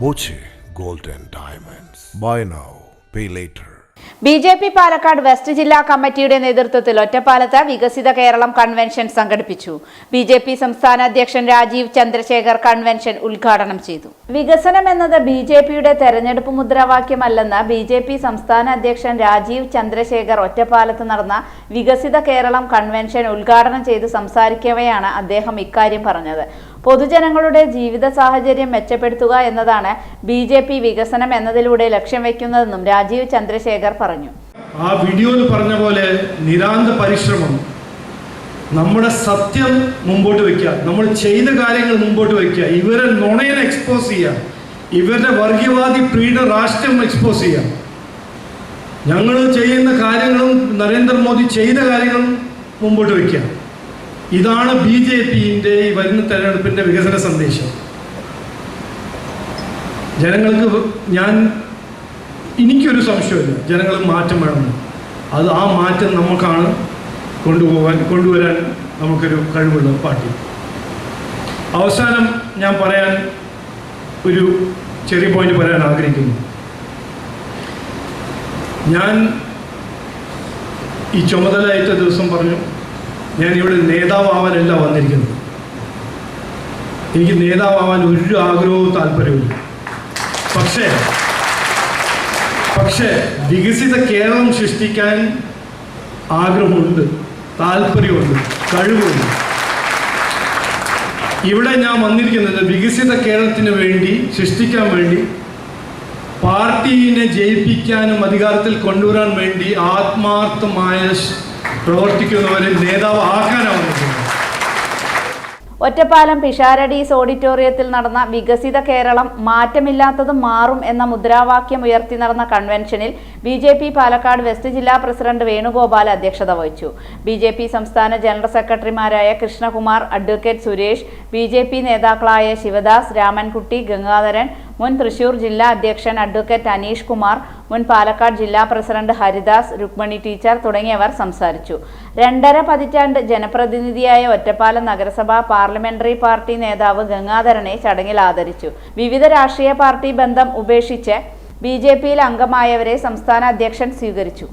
Boche Gold and Diamonds. Buy now, pay later. B J P Palakkad west ജില്ലാ കമ്മിറ്റിയുടെ നേതൃത്വത്തിൽ ഒറ്റപ്പാലത്ത് വികസിത കേരളം കൺവെൻഷൻ സംഘടിപ്പിച്ചു. ബി ജെ പി സംസ്ഥാന അധ്യക്ഷൻ രാജീവ് ചന്ദ്രശേഖർ കൺവെൻഷൻ ഉദ്ഘാടനം ചെയ്തു. വികസനം എന്നത് ബി ജെ പിയുടെ തെരഞ്ഞെടുപ്പ് മുദ്രാവാക്യമല്ലെന്ന് ബി ജെ പി സംസ്ഥാന അധ്യക്ഷൻ രാജീവ് ചന്ദ്രശേഖർ ഒറ്റപ്പാലത്ത് നടന്ന വികസിത കേരളം കൺവെൻഷൻ ഉദ്ഘാടനം ചെയ്ത് സംസാരിക്കവെയാണ് അദ്ദേഹം ഇക്കാര്യം പറഞ്ഞത്. പൊതുജനങ്ങളുടെ ജീവിത സാഹചര്യം മെച്ചപ്പെടുത്തുക എന്നതാണ് ബി ജെ പി വികസനം എന്നതിലൂടെ ലക്ഷ്യം വയ്ക്കുന്നതെന്നും രാജീവ് ചന്ദ്രശേഖർ പറഞ്ഞു. ആ വീഡിയോയിൽ പറഞ്ഞ പോലെ നിരാന്ത പരിശ്രമം നമ്മുടെ സത്യം മുമ്പോട്ട് വെക്കുക നമ്മൾ ചെയ്ത കാര്യങ്ങൾ മുമ്പോട്ട് വെക്കുക ഇവരെ നുണയെ എക്സ്പോസ് ചെയ്യുക ഇവരുടെ വർഗീയവാദി പ്രീഡ രാഷ്ട്രം എക്സ്പോസ് ചെയ്യുക. ഞങ്ങൾ ചെയ്യുന്ന കാര്യങ്ങളും നരേന്ദ്രമോദി ചെയ്ത കാര്യങ്ങളും മുമ്പോട്ട് വയ്ക്കുക ഇതാണ് ബി ജെ പിന്റെ ഈ വരുന്ന തെരഞ്ഞെടുപ്പിന്റെ വികസന സന്ദേശം. ജനങ്ങൾക്ക് ഞാൻ എനിക്കൊരു സംശയമില്ല ജനങ്ങൾ മാറ്റം വേണമെന്ന്. അത് ആ മാറ്റം നമുക്കാണ് കൊണ്ടുപോകാൻ കൊണ്ടുവരാൻ നമുക്കൊരു കഴിവുള്ള പാർട്ടി. അവസാനം ഞാൻ പറയാൻ ഒരു ചെറിയ പോയിന്റ് പറയാൻ ആഗ്രഹിക്കുന്നു. ഞാൻ ഈ ചുമതലയേറ്റ ദിവസം പറഞ്ഞു ഞാൻ ഇവിടെ നേതാവാവാനല്ല വന്നിരിക്കുന്നത്. എനിക്ക് നേതാവാൻ ഒരു ആഗ്രഹവും താല്പര്യവും പക്ഷേ പക്ഷേ വികസിത കേരളം സൃഷ്ടിക്കാൻ ആഗ്രഹമുണ്ട് താല്പര്യമുണ്ട് കഴിവുണ്ട്. ഇവിടെ ഞാൻ വന്നിരിക്കുന്നത് വികസിത കേരളത്തിന് വേണ്ടി സൃഷ്ടിക്കാൻ വേണ്ടി പാർട്ടീനെ ജയിപ്പിക്കാനും അധികാരത്തിൽ കൊണ്ടുവരാൻ വേണ്ടി ആത്മാർത്ഥമായ പ്രവർത്തിക്കുന്നവരെ നേതാവ് ആക്കാനാണ് ഒറ്റപ്പാലം പിഷാരഡീസ് ഓഡിറ്റോറിയത്തിൽ നടന്ന വികസിത കേരളം മാറ്റമില്ലാത്തതും മാറും എന്ന മുദ്രാവാക്യം ഉയർത്തി നടന്ന കൺവെൻഷനിൽ B J P Palakkad west ജില്ലാ പ്രസിഡന്റ് വേണുഗോപാൽ അധ്യക്ഷത വഹിച്ചു. ബി ജെ പി സംസ്ഥാന ജനറൽ സെക്രട്ടറിമാരായ Krishnakumar advocate Suresh B J P നേതാക്കളായ ശിവദാസ് രാമൻകുട്ടി ഗംഗാധരൻ മുൻ തൃശൂർ ജില്ലാ അധ്യക്ഷൻ അഡ്വക്കേറ്റ് അനീഷ് കുമാർ മുൻ പാലക്കാട് ജില്ലാ പ്രസിഡന്റ് ഹരിദാസ് രുക്മണി ടീച്ചർ തുടങ്ങിയവർ സംസാരിച്ചു. രണ്ടര പതിറ്റാണ്ട് ജനപ്രതിനിധിയായ ഒറ്റപ്പാലം നഗരസഭാ പാർലമെന്ററി പാർട്ടി നേതാവ് ഗംഗാധരനെ ചടങ്ങിൽ ആദരിച്ചു. വിവിധ രാഷ്ട്രീയ പാർട്ടി ബന്ധം ഉപേക്ഷിച്ച് ബി ജെ പിയിൽ അംഗമായവരെ സംസ്ഥാന അധ്യക്ഷൻ സ്വീകരിച്ചു.